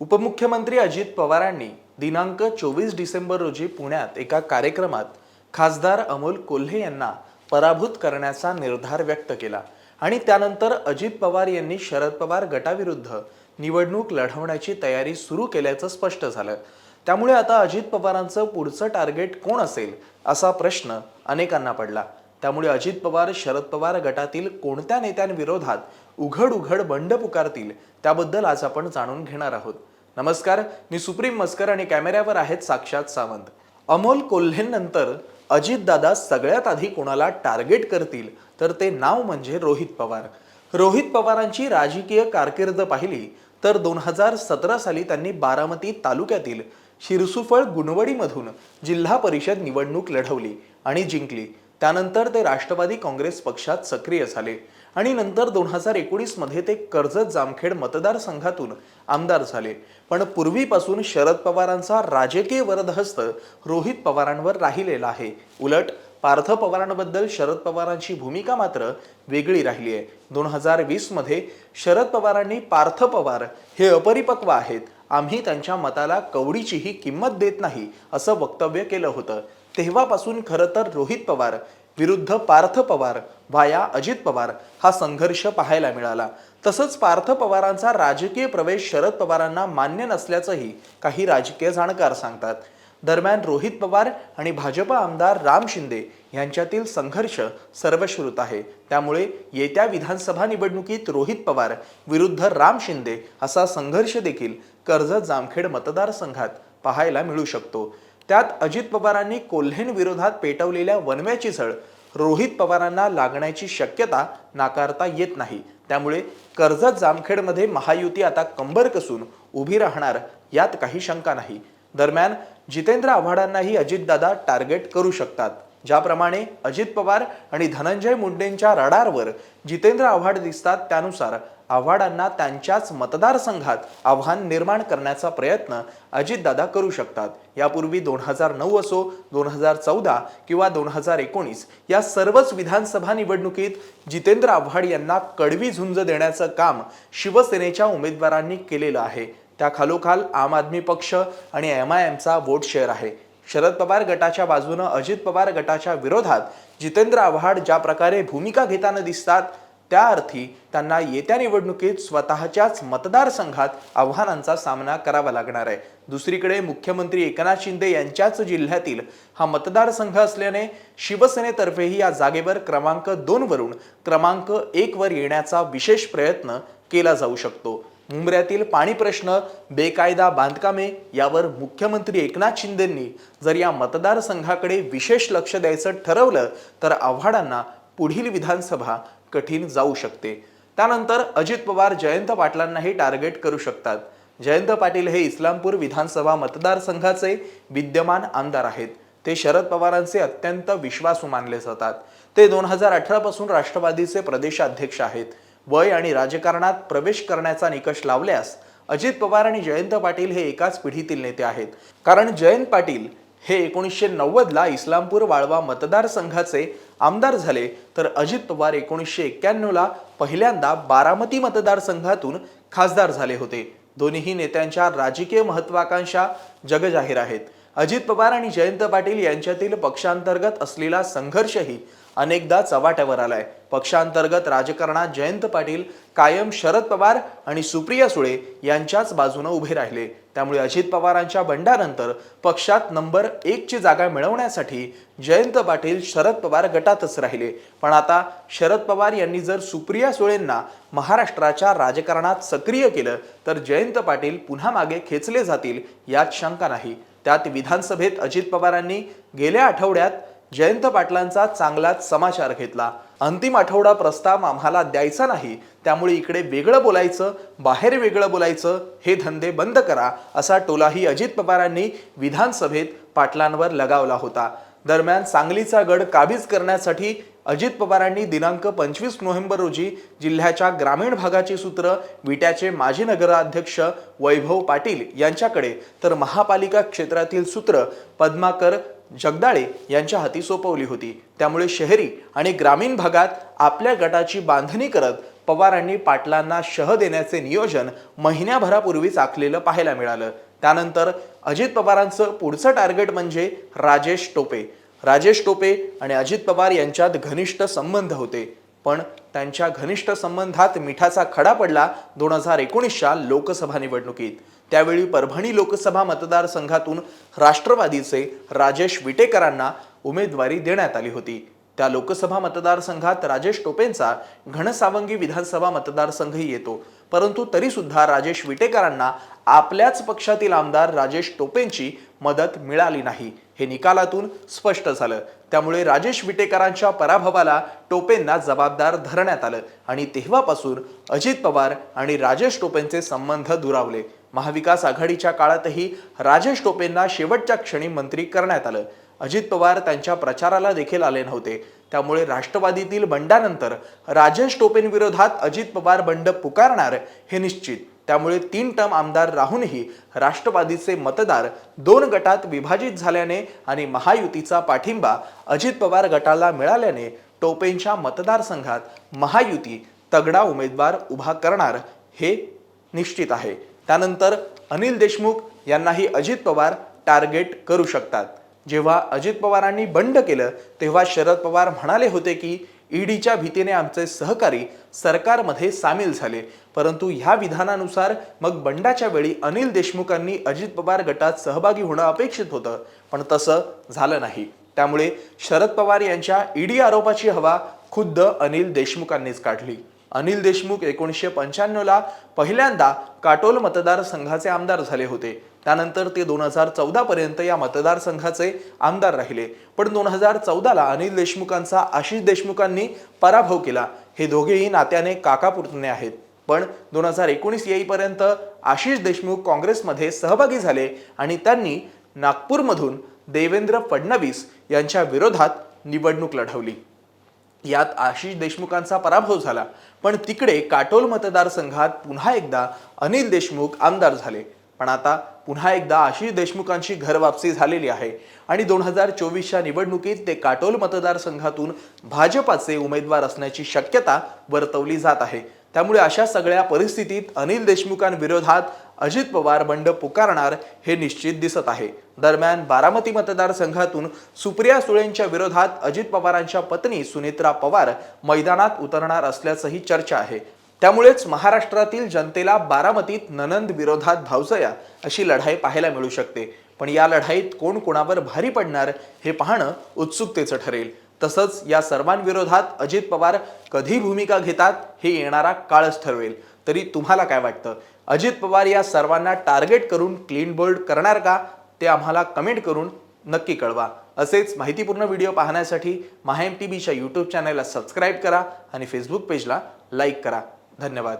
उपमुख्यमंत्री अजित पवारांनी दिनांक चोवीस डिसेंबर रोजी पुण्यात एका कार्यक्रमात खासदार अमोल कोल्हे यांना पराभूत करण्याचा निर्धार व्यक्त केला. आणि त्यानंतर अजित पवार यांनी शरद पवार गटाविरुद्ध निवडणूक लढवण्याची तयारी सुरू केल्याचं स्पष्ट झालं. त्यामुळे आता अजित पवारांचं पुढचं टार्गेट कोण असेल असा प्रश्न अनेकांना पडला. त्यामुळे अजित पवार शरद पवार गटातील कोणत्या नेत्यांविरोधात उघड उघड बंड पुकारतील त्याबद्दल आज आपण जाणून घेणार आहोत. नमस्कार मी सुप्रीम मस्कर आणि कॅमेऱ्यावर आहेत साक्षात सावंत. अमोल कोल्हेंनंतर अजितदादा सगळ्यात आधी कोणाला टार्गेट करतील? तर ते नाव म्हणजे रोहित पवार. रोहित पवारांची राजकीय कारकीर्द पाहिली तर दोन हजार सतरा साली त्यांनी बारामती तालुक्यातील शिरसुफळ गुणवडीमधून जिल्हा परिषद निवडणूक लढवली आणि जिंकली. त्यानंतर ते राष्ट्रवादी काँग्रेस पक्षात सक्रिय झाले. आणि नंतर दोन हजार एकोणीसमध्ये ते कर्जत जामखेड मतदारसंघातून आमदार झाले. पण पूर्वीपासून शरद पवारांचा राजकीय वरदहस्त रोहित पवारांवर राहिलेला आहे. उलट पार्थ पवारांबद्दल शरद पवारांची भूमिका मात्र वेगळी राहिली आहे. दोन हजार वीसमध्ये शरद पवारांनी पार्थ पवार हे अपरिपक्व आहेत. आम्ही त्यांच्या मताला कवडीचीही किंमत देत नाही असं वक्तव्य केलं होतं. तेव्हापासून खरं तर रोहित पवार विरुद्ध पार्थ पवार वाया अजित पवार हा संघर्ष पाहायला मिळाला. तसंच पार्थ पवारांचा राजकीय प्रवेश शरद पवारांना मान्य नसल्याचंही काही राजकीय जाणकार सांगतात. दरम्यान रोहित पवार आणि भाजप आमदार राम शिंदे यांच्यातील संघर्ष सर्वश्रुत आहे. त्यामुळे येत्या विधानसभा निवडणुकीत रोहित पवार विरुद्ध राम शिंदे असा संघर्ष देखील कर्जत जामखेड मतदारसंघात पाहायला मिळू शकतो. त्यात अजित पवारांनी कोल्हेंविरोधात पेटवलेल्या वनव्याची झळ रोहित पवारांना लागण्याची शक्यता नाकारता येत नाही. त्यामुळे कर्जत जामखेडमध्ये महायुती आता कंबर कसून उभी राहणार यात काही शंका नाही. दरम्यान जितेंद्र आव्हाडांनाही अजितदादा टार्गेट करू शकतात. ज्याप्रमाणे अजित पवार आणि धनंजय मुंडेंच्या रडारवर जितेंद्र आव्हाड दिसतात त्यानुसार आव्हाडांना त्यांच्याच मतदारसंघात आव्हान निर्माण करण्याचा प्रयत्न अजितदादा करू शकतात. यापूर्वी दोन हजार नऊ असो दोन हजार चौदा किंवा दोन हजार एकोणीस या सर्वच विधानसभा निवडणुकीत जितेंद्र आव्हाड यांना कडवी झुंज देण्याचं काम शिवसेनेच्या उमेदवारांनी केलेलं आहे. त्या खालोखाल आम आदमी पक्ष आणि एम आय एमचा वोट शेअर आहे. शरद पवार गटाच्या बाजूनं अजित पवार गटाच्या विरोधात जितेंद्र आव्हाड ज्या प्रकारे भूमिका घेताना दिसतात त्या अर्थी त्यांना येत्या निवडणुकीत स्वतःच्याच मतदारसंघात आव्हानांचा सामना करावा लागणार आहे. दुसरीकडे मुख्यमंत्री एकनाथ शिंदे यांच्याच जिल्ह्यातील हा मतदारसंघ असल्याने शिवसेनेतर्फेही या जागेवर क्रमांक दोनवरून क्रमांक एकवर येण्याचा विशेष प्रयत्न केला जाऊ शकतो. मुंबऱ्यातील पाणी प्रश्न बेकायदा बांधकामे यावर मुख्यमंत्री एकनाथ शिंदेंनी जर या मतदारसंघाकडे विशेष लक्ष द्यायचं ठरवलं तर आव्हाडांना पुढील विधानसभा कठीण जाऊ शकते. त्यानंतर अजित पवार जयंत पाटलांनाही टार्गेट करू शकतात. जयंत पाटील हे इस्लामपूर विधानसभा मतदारसंघाचे विद्यमान आमदार आहेत. ते शरद पवारांचे अत्यंत विश्वासू मानले जातात. ते दोन हजार अठरा पासून राष्ट्रवादीचे प्रदेशाध्यक्ष आहेत. वय आणि राजकारणात प्रवेश करण्याचा निकष लावल्यास अजित पवार आणि जयंत पाटील हे एकाच पिढीतील नेते आहेत. कारण जयंत पाटील हे एकोणीसशे नव्वदला इस्लामपूर वाळवा मतदारसंघाचे आमदार झाले तर अजित पवार एकोणीसशे एक्क्याण्णवला पहिल्यांदा बारामती मतदारसंघातून खासदार झाले होते. दोन्ही नेत्यांच्या राजकीय महत्वाकांक्षा जगजाहीर आहेत. अजित पवार आणि जयंत पाटील यांच्यातील पक्षांतर्गत असलेला संघर्षही अनेकदा चव्हाट्यावर आलाय. पक्षांतर्गत राजकारणात जयंत पाटील कायम शरद पवार आणि सुप्रिया सुळे यांच्याच बाजूने उभे राहिले. त्यामुळे अजित पवारांच्या बंडानंतर पक्षात नंबर एकची जागा मिळवण्यासाठी जयंत पाटील शरद पवार गटातच राहिले. पण आता शरद पवार यांनी जर सुप्रिया सुळेंना महाराष्ट्राच्या राजकारणात सक्रिय केलं तर जयंत पाटील पुन्हा मागे खेचले जातील यात शंका नाही. त्यात विधानसभेत अजित पवारांनी गेल्या आठवड्यात जयंत पाटलांचा चांगलाच समाचार घेतला. अंतिम आठवडा प्रस्ताव आम्हाला द्यायचा नाही त्यामुळे इकडे वेगळं बोलायचं बाहेर वेगळं बोलायचं हे धंदे बंद करा असा टोलाही अजित पवारांनी विधानसभेत पाटलांवर लगावला होता. दरम्यान सांगलीचा गड काबीज करण्यासाठी अजित पवारांनी दिनांक पंचवीस नोव्हेंबर रोजी जिल्ह्याच्या ग्रामीण भागाची सूत्र विट्याचे माजी नगराध्यक्ष वैभव पाटील यांच्याकडे तर महापालिका क्षेत्रातील सूत्र पद्माकर जगदाळे यांच्या हाती सोपवली होती. त्यामुळे शहरी आणि ग्रामीण भागात आपल्या गटाची बांधणी करत पवारांनी पाटलांना शह देण्याचे नियोजन महिन्याभरापूर्वीच आखलेलं पाहायला मिळालं. त्यानंतर अजित पवारांचं पुढचं टार्गेट म्हणजे राजेश टोपे. राजेश टोपे आणि अजित पवार यांच्यात घनिष्ठ संबंध होते. पण त्यांच्या घनिष्ठ संबंधात मिठाचा खडा पडला दोन हजार एकोणीसच्या लोकसभा निवडणुकीत. त्यावेळी परभणी लोकसभा मतदारसंघातून राष्ट्रवादीचे राजेश विटेकरांना उमेदवारी देण्यात आली होती. त्या लोकसभा मतदारसंघात राजेश टोपेंचा घनसावंगी विधानसभा मतदारसंघही येतो. परंतु तरीसुद्धा राजेश विटेकरांना आपल्याच पक्षातील आमदार राजेश टोपेंची मदत मिळाली नाही हे निकालातून स्पष्ट झालं. त्यामुळे राजेश विटेकरांच्या पराभवाला टोपेंना जबाबदार धरण्यात आलं आणि तेव्हापासून अजित पवार आणि राजेश टोपेंचे संबंध दुरावले. महाविकास आघाडीच्या काळातही राजेश टोपेंना शेवटच्या क्षणी मंत्री करण्यात आलं. अजित पवार त्यांच्या प्रचाराला देखील आले नव्हते. त्यामुळे राष्ट्रवादीतील बंडानंतर राजेश टोपेंविरोधात अजित पवार बंड पुकारणार हे निश्चित. त्यामुळे तीन टर्म आमदार राहूनही राष्ट्रवादीचे मतदार दोन गटात विभाजित झाल्याने आणि महायुतीचा पाठिंबा अजित पवार गटाला मिळाल्याने टोपेंच्या मतदारसंघात महायुती तगडा उमेदवार उभा करणार हे निश्चित आहे. त्यानंतर अनिल देशमुख यांनाही अजित पवार टार्गेट करू शकतात. जेव्हा अजित पवारांनी बंड केलं तेव्हा शरद पवार म्हणाले होते की ईडीच्या भीतीने आमचे सहकारी सरकारमध्ये सामील झाले. परंतु ह्या विधानानुसार मग बंडाच्या वेळी अनिल देशमुखांनी अजित पवार गटात सहभागी होणं अपेक्षित होतं पण तसं झालं नाही. त्यामुळे शरद पवार यांच्या ईडी आरोपाची हवा खुद्द अनिल देशमुखांनीच काढली. अनिल देशमुख एकोणीसशे पंच्याण्णवला पहिल्यांदा काटोल मतदारसंघाचे आमदार झाले होते. त्यानंतर ते दोन हजार चौदापर्यंत या मतदारसंघाचे आमदार राहिले. पण दोन हजार चौदाला अनिल देशमुखांचा आशिष देशमुखांनी पराभव केला. हे दोघेही नात्याने काकापुतणे आहेत. पण दोन हजार एकोणीस येईपर्यंत आशिष देशमुख काँग्रेसमध्ये सहभागी झाले आणि त्यांनी नागपूरमधून देवेंद्र फडणवीस यांच्या विरोधात निवडणूक लढवली. यात आशिष देशमुखांचा पराभव झाला. पण तिकडे काटोल मतदारसंघात पुन्हा एकदा अनिल देशमुख आमदार झाले. पण आता पुन्हा एकदा आशिष देशमुखांची घरवापसी झालेली आहे. आणि दोन हजार चोवीसच्या निवडणुकीत ते काटोल मतदारसंघातून भाजपाचे उमेदवार असण्याची शक्यता वर्तवली जात आहे. त्यामुळे अशा सगळ्या परिस्थितीत अनिल देशमुखांविरोधात अजित पवार बंड पुकारणार हे निश्चित दिसत आहे. दरम्यान बारामती मतदारसंघातून सुप्रिया सुळेंच्या विरोधात अजित पवारांच्या पत्नी सुनित्रा पवार मैदानात उतरणार असल्याचंही चर्चा आहे. त्यामुळेच महाराष्ट्रातील जनतेला बारामतीत ननंद विरोधात भावसया अशी लढाई पाहायला मिळू शकते. पण या लढाईत कोण कोणावर भारी पडणार हे पाहणं उत्सुकतेचं ठरेल. तसंच या सर्वांविरोधात अजित पवार कधी भूमिका घेतात हे येणारा काळच ठरवेल. तरी तुम्हाला काय वाटतं? अजित पवार या सर्वांना टार्गेट करून क्लीन बोल्ड करणार का? ते आम्हाला कमेंट करून नक्की कळवा. असेच माहितीपूर्ण व्हिडिओ पाहण्यासाठी माहेम टी बीच्या यूट्यूब चॅनलला सबस्क्राईब करा आणि फेसबुक पेजला लाईक करा. धन्यवाद.